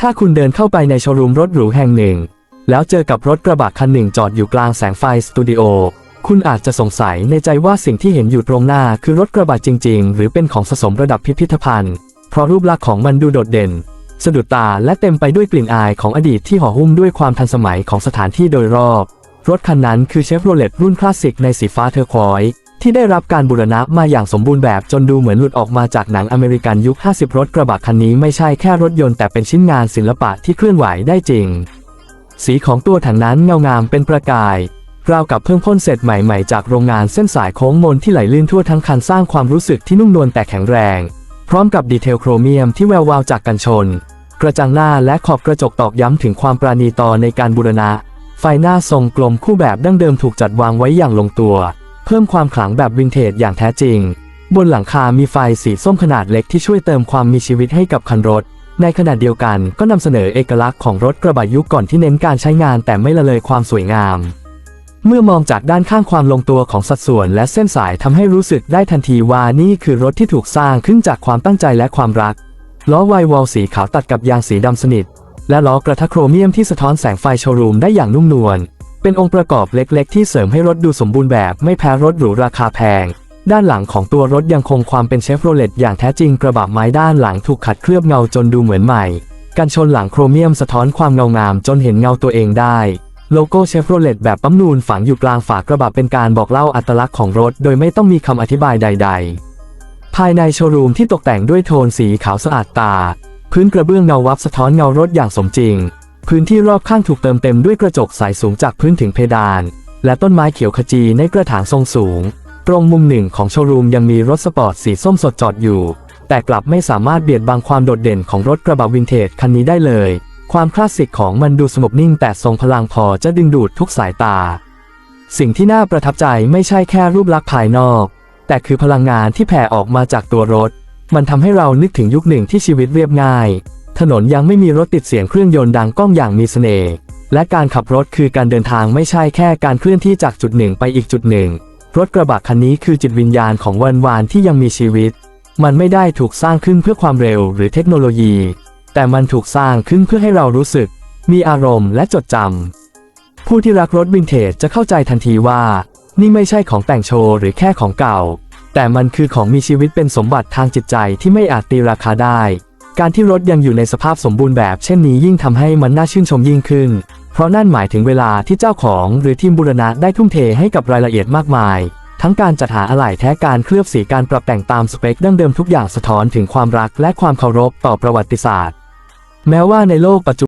ถ้าคุณเดินเข้าไปในโชว์รูมรถหรูแห่งหนึ่ง แล้วเจอกับรถกระบะคันหนึ่งจอดอยู่กลางแสงไฟสตูดิโอ คุณอาจจะสงสัยในใจว่าสิ่งที่เห็นอยู่ตรงหน้าคือรถกระบะจริง ๆ หรือเป็นของสะสมระดับพิพิธภัณฑ์ เพราะรูปลักษณ์ของมันดูโดดเด่น สะดุดตาและเต็มไปด้วยกลิ่นอายของอดีตที่ห่อหุ้มด้วยความทันสมัยของสถานที่โดยรอบ รถคันนั้นคือเชฟโรเลตรุ่นคลาสสิกในสีฟ้าเทอร์ควอยซ์ ที่ได้รับการบูรณะมาอย่างสมบูรณ์แบบจนดูเหมือนหลุดออกมาจากหนังอเมริกันยุค 50 รถกระบะคันนี้ไม่ใช่แค่รถยนต์แต่เป็นชิ้นงานศิลปะที่เคลื่อนไหวได้จริง สีของตัวถังนั้นเงางามเป็นประกาย ราวกับเพิ่งพ่นเสร็จใหม่ๆ จากโรงงานเส้นสายโค้งมนที่ไหลลื่นทั่วทั้งคันสร้างความรู้สึกที่นุ่มนวลแต่แข็งแรง พร้อมกับดีเทลโครเมียมที่แวววาวจากกันชน กระจังหน้าและขอบกระจกตอกย้ำถึงความปราณีตอในการบูรณะ ไฟหน้าทรงกลมคู่แบบดั้งเดิมถูกจัดวางไว้อย่างลงตัว เพิ่มความขลังแบบวินเทจอย่างแท้จริง บนหลังคามีไฟสีส้มขนาดเล็กที่ช่วยเติมความมีชีวิตให้กับคันรถ ในขณะเดียวกันก็นำเสนอเอกลักษณ์ของรถกระบะยุคก่อนที่เน้นการใช้งานแต่ไม่ละเลยความสวยงาม เมื่อมองจากด้านข้างความลงตัวของสัดส่วนและเส้นสายทำให้รู้สึกได้ทันทีว่านี่คือรถที่ถูกสร้างขึ้นจากความตั้งใจและความรักล้อไววอลสีขาวตัดกับยางสีดำสนิท และล้อกระทะโครเมียมที่สะท้อนแสงไฟโชว์รูมได้อย่างนุ่มนวล เป็นองค์ประกอบเล็กๆ ที่เสริมให้รถดูสมบูรณ์แบบไม่แพ้รถหรูราคาแพง ด้านหลังของตัวรถยังคงความเป็นเชฟโรเลตอย่างแท้จริงกระบะไม้ด้านหลังถูกขัดเคลือบเงาจนดูเหมือนใหม่ กันชนหลังโครเมียมสะท้อนความเงางามจนเห็นเงาตัวเองได้ โลโก้เชฟโรเลตแบบปั๊มนูนฝังอยู่กลางฝากระบะเป็นการบอกเล่าอัตลักษณ์ของรถ โดยไม่ต้องมีคำอธิบายใด ๆ ภายในโชว์รูมที่ตกแต่งด้วยโทนสีขาวสะอาดตา พื้นกระเบื้องเงาวับสะท้อนเงารถอย่างสมจริง พื้นที่รอบข้างถูกเติมเต็มด้วยกระจกใสสูงจากพื้นถึงเพดาน และต้นไม้เขียวขจีในกระถางทรงสูง ตรงมุมหนึ่งของโชว์รูมยังมีรถสปอร์ตสีส้มสดจอดอยู่ แต่กลับไม่สามารถเบียดบังความโดดเด่นของรถกระบะวินเทจคันนี้ได้เลย ความคลาสสิกของมันดูสงบนิ่งแต่ทรงพลังพอจะดึงดูดทุกสายตา สิ่งที่น่าประทับใจไม่ใช่แค่รูปลักษณ์ภายนอก แต่คือพลังงานที่แผ่ออกมาจากตัวรถ มันทำให้เรานึกถึงยุคหนึ่งที่ชีวิตเรียบง่าย ถนนยังไม่มีรถติดเสียงเครื่องยนต์ดังก้องอย่างมีเสน่ห์ และการขับรถคือการเดินทางไม่ใช่แค่การเคลื่อนที่จากจุดหนึ่งไปอีกจุดหนึ่ง รถกระบะคันนี้คือจิตวิญญาณของวันวานที่ยังมีชีวิต มันไม่ได้ถูกสร้างขึ้นเพื่อความเร็วหรือเทคโนโลยี แต่มันถูกสร้างขึ้นเพื่อให้เรารู้สึก มีอารมณ์และจดจำ ผู้ที่รักรถวินเทจจะเข้าใจทันทีว่า นี่ไม่ใช่ของแต่งโชว์หรือแค่ของเก่า แต่มันคือของมีชีวิตเป็นสมบัติทางจิตใจที่ไม่อาจตีราคาได้ การที่รถยังอยู่ในสภาพสมบูรณ์แบบเช่นนี้ยิ่งทำให้มันน่าชื่นชมยิ่งขึ้น เพราะนั่นหมายถึงเวลาที่เจ้าของหรือทีมบูรณะได้ทุ่มเทให้กับรายละเอียดมากมาย ทั้งการจัดหาอะไหล่แท้การเคลือบสีการปรับแต่งตามสเปคดั้งเดิมทุกอย่างสะท้อนถึงความรักและความเคารพต่อประวัติศาสตร์ แม้ว่าในโลกปัจจุ